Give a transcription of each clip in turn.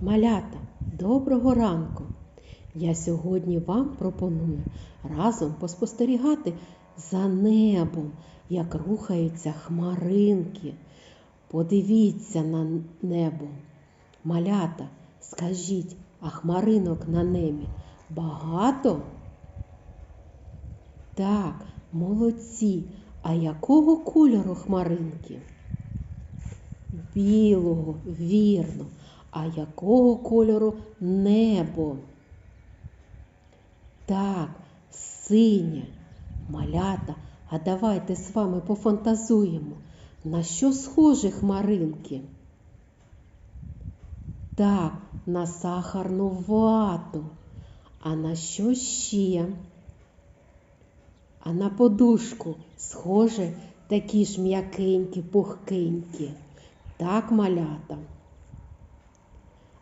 Малята, доброго ранку! Я сьогодні вам пропоную разом поспостерігати за небом, як рухаються хмаринки. Подивіться на небо. Малята, скажіть, а хмаринок на небі багато? Так, молодці. А якого кольору хмаринки? Білого, вірно. А якого кольору небо? Так, синє. Малята, а давайте з вами пофантазуємо, на що схожі хмаринки? Так, на сахарну вату. А на що ще? А на подушку схоже такі ж м'якенькі, пухкенькі. Так, малята.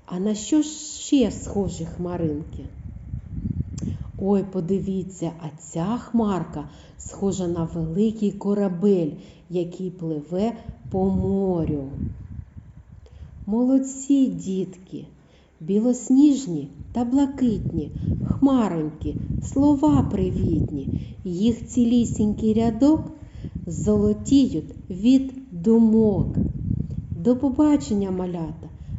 А на що ще схожі хмаринки? Ой, подивіться, а ця хмарка схожа на великий корабель, який пливе по морю. Молодці, дітки, білосніжні та блакитні, хмаронькі, слова привітні, їх цілісінький рядок золотіють від думок. До побачення, малята,